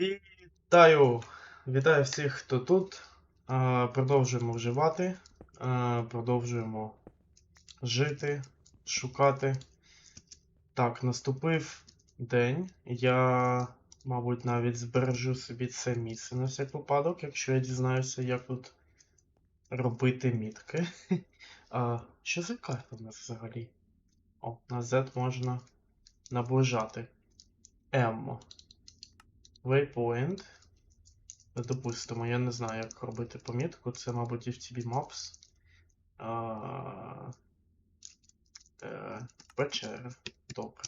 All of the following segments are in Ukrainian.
Вітаю! Вітаю всіх, хто тут. Продовжуємо вживати, продовжуємо жити, шукати. Так, наступив день. Я, мабуть, навіть збережу собі це місце на всяк випадок, якщо я дізнаюся, як тут робити мітки. А, що за карта в нас взагалі? О, на Z можна наближати. М. Waypoint. Допустимо, я не знаю, як робити помітку. Це, мабуть, FTB Maps. Е. Добре.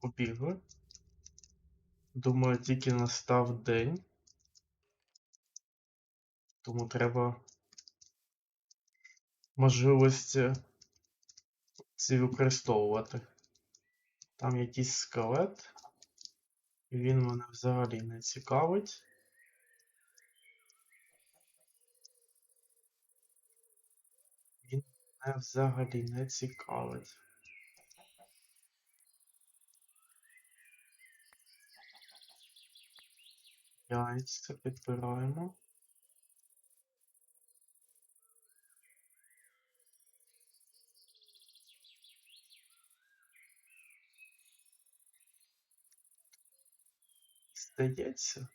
Побігли. Думаю, тільки настав день. Тому треба можливості ці використовувати. Там якийсь скелет. Він мене взагалі не цікавить. Він мене взагалі не цікавить. Яйця підбираємо. Здається.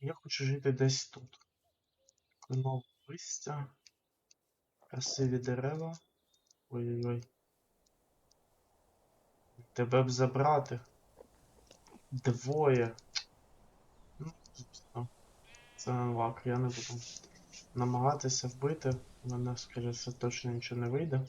Я хочу жити десь тут. Кленове листя. Красиві дерева. Ой-ой-ой. Тебе б забрати. Двоє. Це лак, я не буду намагатися вбити. У мене, скоріше, точно нічого не вийде.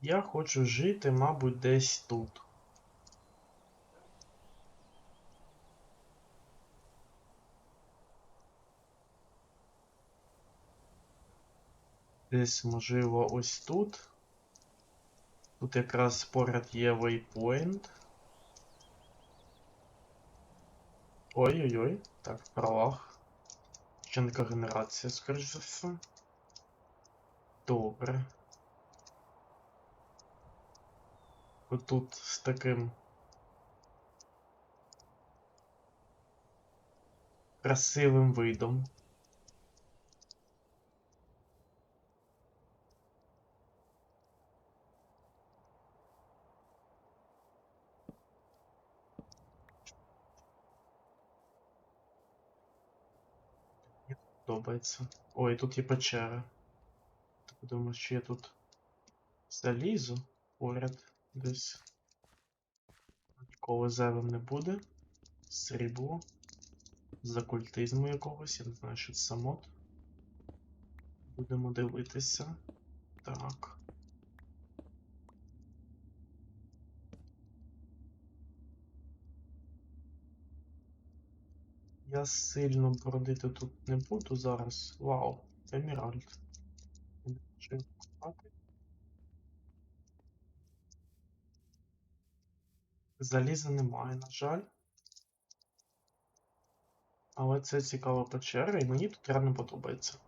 Я хочу жити, мабуть, десь тут. Десь, можливо, ось тут. Тут якраз поряд є waypoint. Ой-ой-ой. Так, в правах. Вчинка генерація, скоріш за все. Добре. Отут з таким. Красивим видом. Подобається. Ой, тут є печера. Подумаю, що я тут залізу поряд десь. Ніколи зайвим не буде. Срібло. З окультизму якогось, я не знаю, що це самот. Будемо дивитися. Так. Я сильно бродити тут не буду зараз. Вау, Еміральд. Заліза немає, на жаль. Але це цікава печера, і мені тут реально подобається.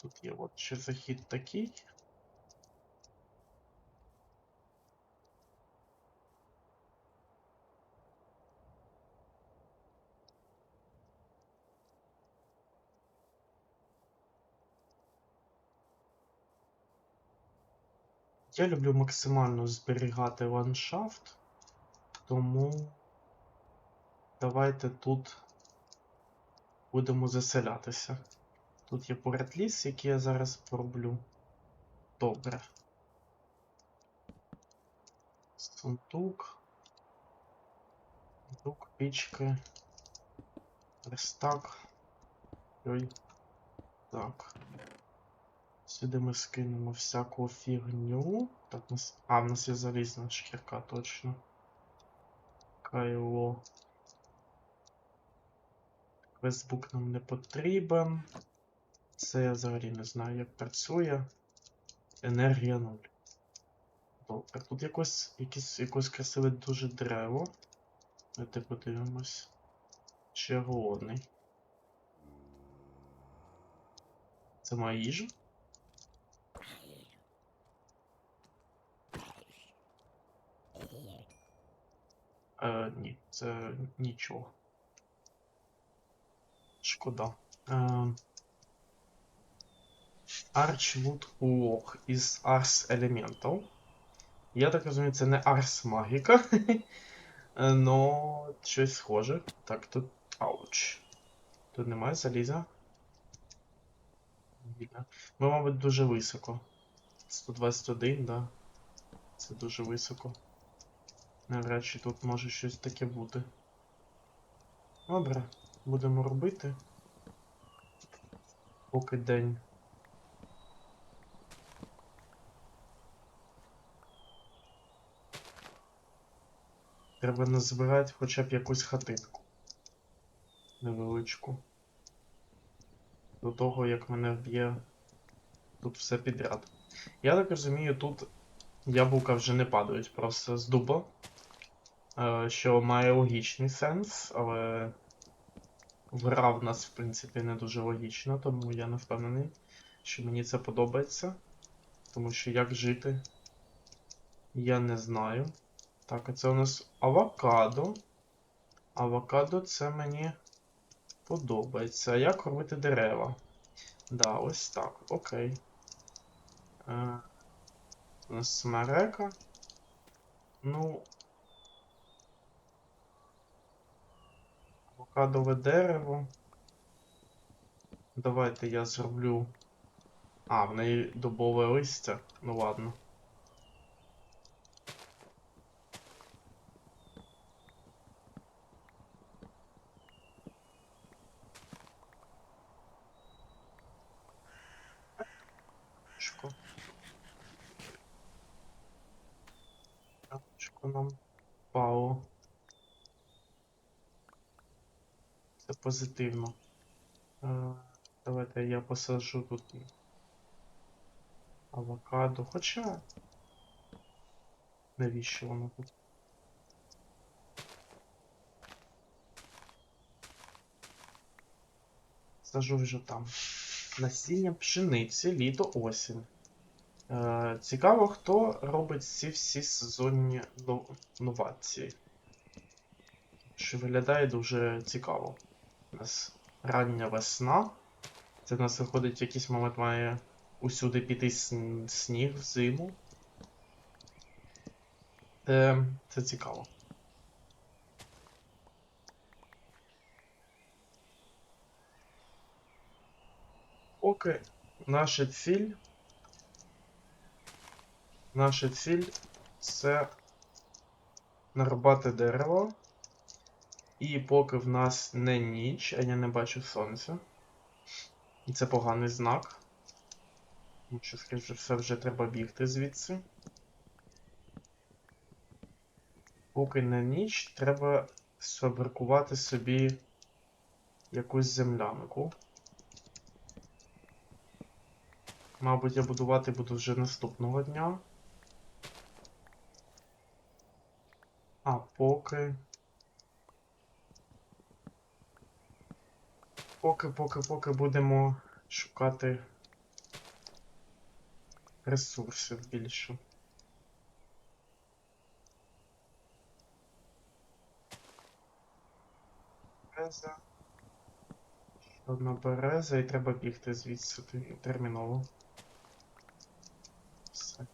Тут є от ще захід такий. Я люблю максимально зберігати ландшафт, тому давайте тут будемо заселятися. Тут є поряд ліс, який я зараз пороблю. Добре. Сундук. Сундук, пічки. Верстак. Ой. Так. Сюди ми скинемо всяку фігню. Так, нас. А, в нас є залізна шкірка, точно. Кайло. Квестбук нам не потрібен. Це я взагалі не знаю, як працює. Енергія 0. Добре, тут якось, якесь, якось красиве дуже дерево. Давайте подивимось. Голодний. Це моя їжа? Е, ні, це нічого. Шкода. Е, Archwood Log із Ars Elemental. Я так розумію, це не Ars Magica. Е, Но щось схоже. Так, тут. Ауч. Тут немає заліза. Ми, мабуть, дуже високо. 121, да. Це дуже високо. Навряд чи тут може щось таке бути. Добре, будемо робити. Поки день. Треба назбирати хоча б якусь хатинку. Невеличку. До того, як мене вб'є тут все підряд. Я так розумію, тут яблука вже не падають просто з дуба. Е, Що має логічний сенс, але гра в нас, в принципі, не дуже логічна, тому я не впевнений, що мені це подобається. Тому що як жити, я не знаю. Так, а це у нас авокадо. Авокадо це мені подобається. Як робити дерева? Да, ось так. Окей. Е, у нас смерека. Ну. Авокадове дерево. Давайте я зроблю. А, в неї дубове листя. Ну ладно. Шко. Яблучко нам. Позитивно. Е, давайте я посаджу тут авокадо. Хоча. Навіщо воно тут? Сажу вже там. Насіння пшениці, літо, осінь. Е, цікаво, хто робить ці всі сезонні нов- новації. Що виглядає дуже цікаво. У нас рання весна. Це в нас виходить в якийсь момент має усюди піти сніг в зиму. Е, це цікаво. Поки наша ціль. Наша ціль це нарубати дерево. І поки в нас не ніч, а я не бачу сонця. І це поганий знак. Тому що, скоріше все, вже треба бігти звідси. Поки не ніч, треба сфабрикувати собі якусь землянку. Мабуть, я будувати буду вже наступного дня. А поки. Поки, поки, поки будемо шукати ресурсів більше. Береза. Одна береза і треба бігти звідси терміново. Все.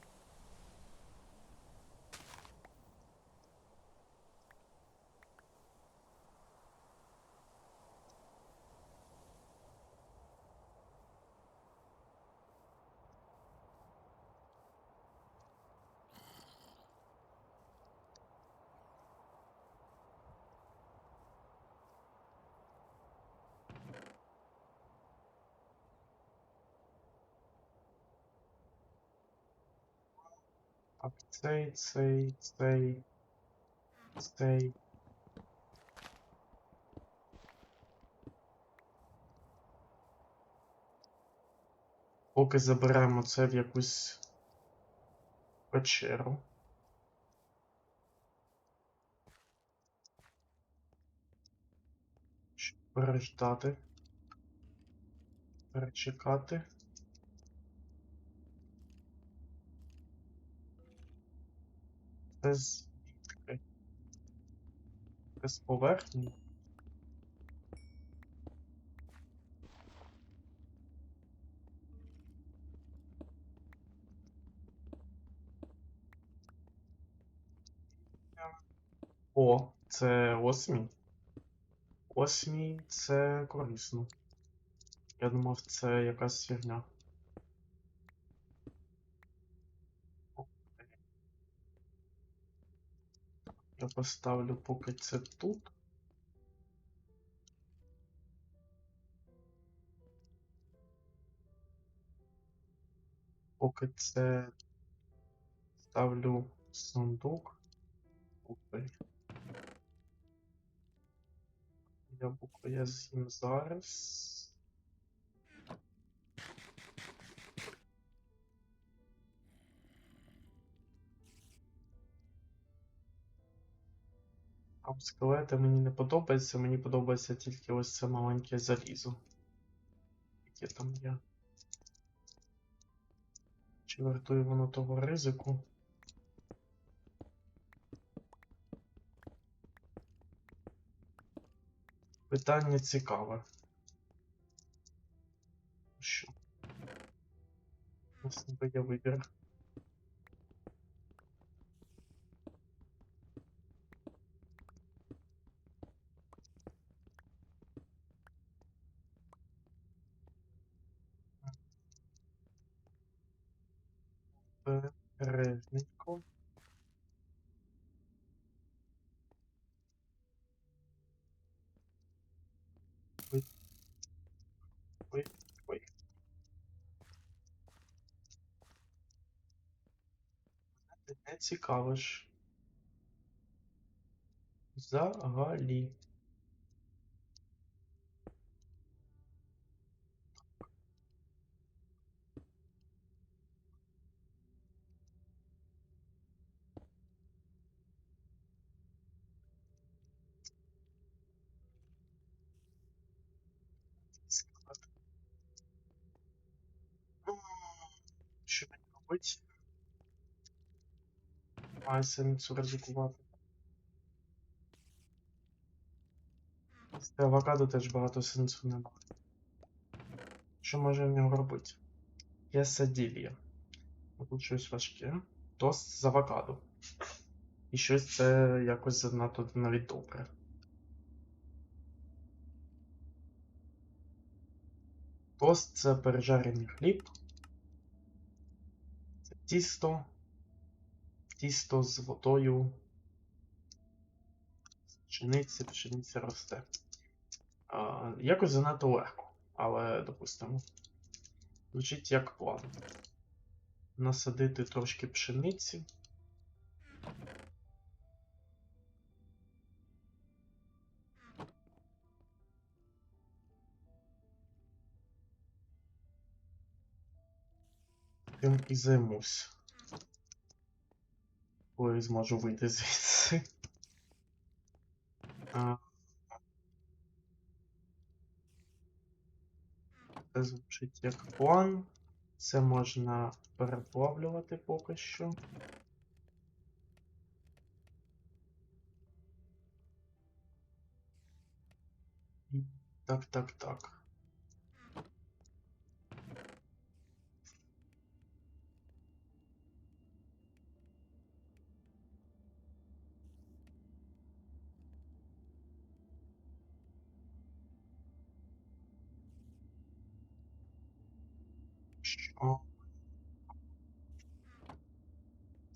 Так, цей, цей, цей, цей. Поки заберемо це в якусь печеру. Переждати. Перечекати. Це з поверхні? О, це осмій. Осмій це корисно. Я думав, це якась фігня. Я поставлю поки це тут. Поки це ставлю сундук. Окей. Я з'їм зараз. Там скелети мені не подобається, мені подобається тільки ось це маленьке залізо. Яке там є. Чи вартує воно того ризику? Питання цікаве. Що? У нас ніби є вибір. Перевненько. Ой. Ой, ой. Не цікавиш. Взагалі. Робити? Маю сенсу ризикувати. З авокадо теж багато сенсу немає. Що може в нього робити? Quesadilla. Тут щось важке. Тост з авокадо. І щось це якось занадто навіть добре. Тост це пережарений хліб. Тісто. Тісто з водою. Пшениця, пшениця росте. А, якось занадто легко, але допустимо. Звучить як план. Насадити трошки пшениці. Тим і займусь. Коли зможу вийти звідси. А, Це звучить як план. Це можна переплавлювати поки що. Так, так, так. Що?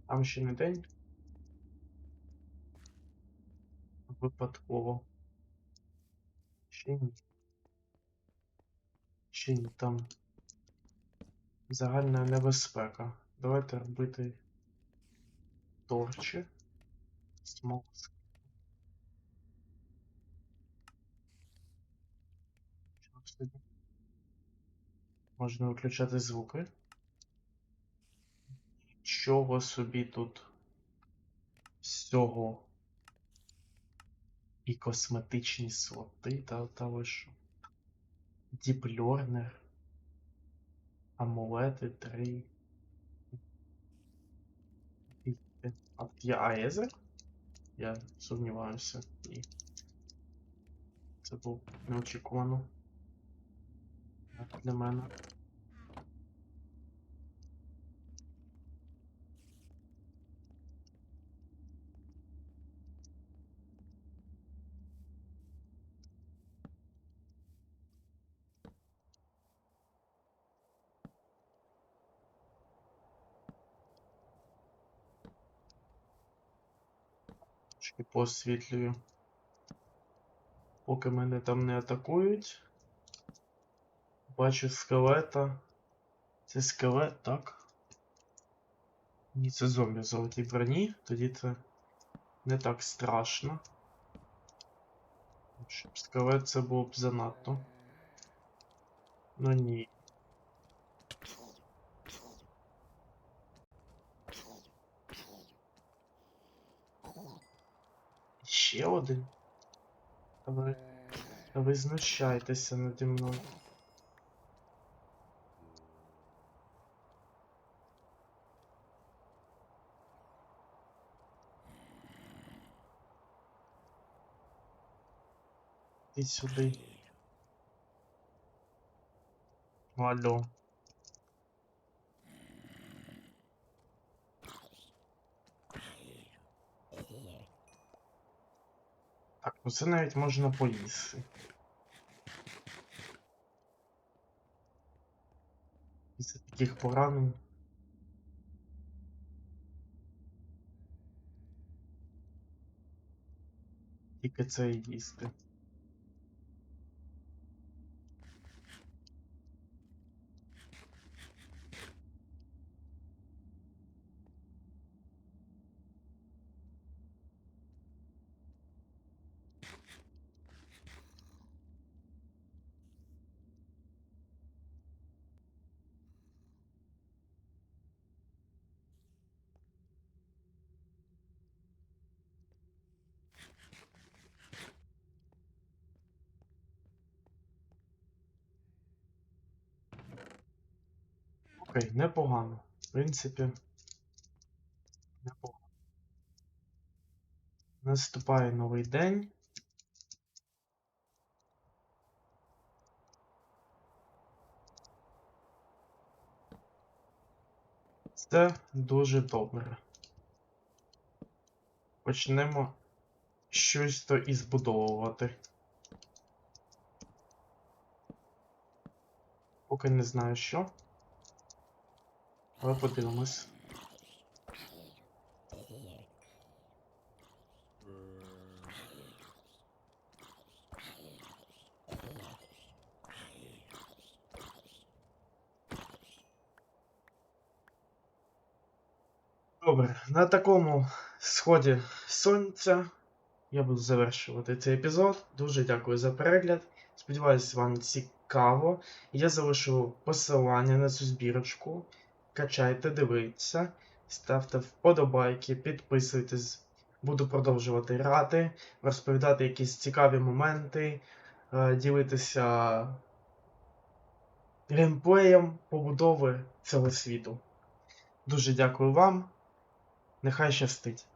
Там ще не день. Випадково. Ще ні. Ще ні, там загальна небезпека. Давайте робити торчі. Що ж тоді? Можна виключати звуки. Що нічого собі тут всього. І косметичні слоти, та, та ви що? Амулети 3. А тут є Аезер? Я сумніваюся. Ні. Це був неочікувано. Для мене. Трошки посвітлюю. Поки мене там не атакують. Бачу скелета. Це скелет, так? Ні, це зомбі в золотій броні, тоді це не так страшно. Щоб скелет це було б занадто. Ну ні. Ще один. Та ви, та ви знущаєтеся наді мною. Іди сюди. Алло. Так, ну це навіть можна поїсти. Після таких поранень. Тільки це і їсти. Окей, непогано. В принципі. Непогано. Наступає новий день. Це дуже добре. Почнемо щось то і збудовувати. Поки не знаю що. Але подивимось. Добре, на такому сході сонця я буду завершувати цей епізод. Дуже дякую за перегляд. Сподіваюсь, вам цікаво. Я залишу посилання на цю збірочку. Качайте, дивіться, ставте вподобайки, підписуйтесь. Буду продовжувати грати, розповідати якісь цікаві моменти, е, ділитися геймплеєм побудови цього світу. Дуже дякую вам. Нехай щастить.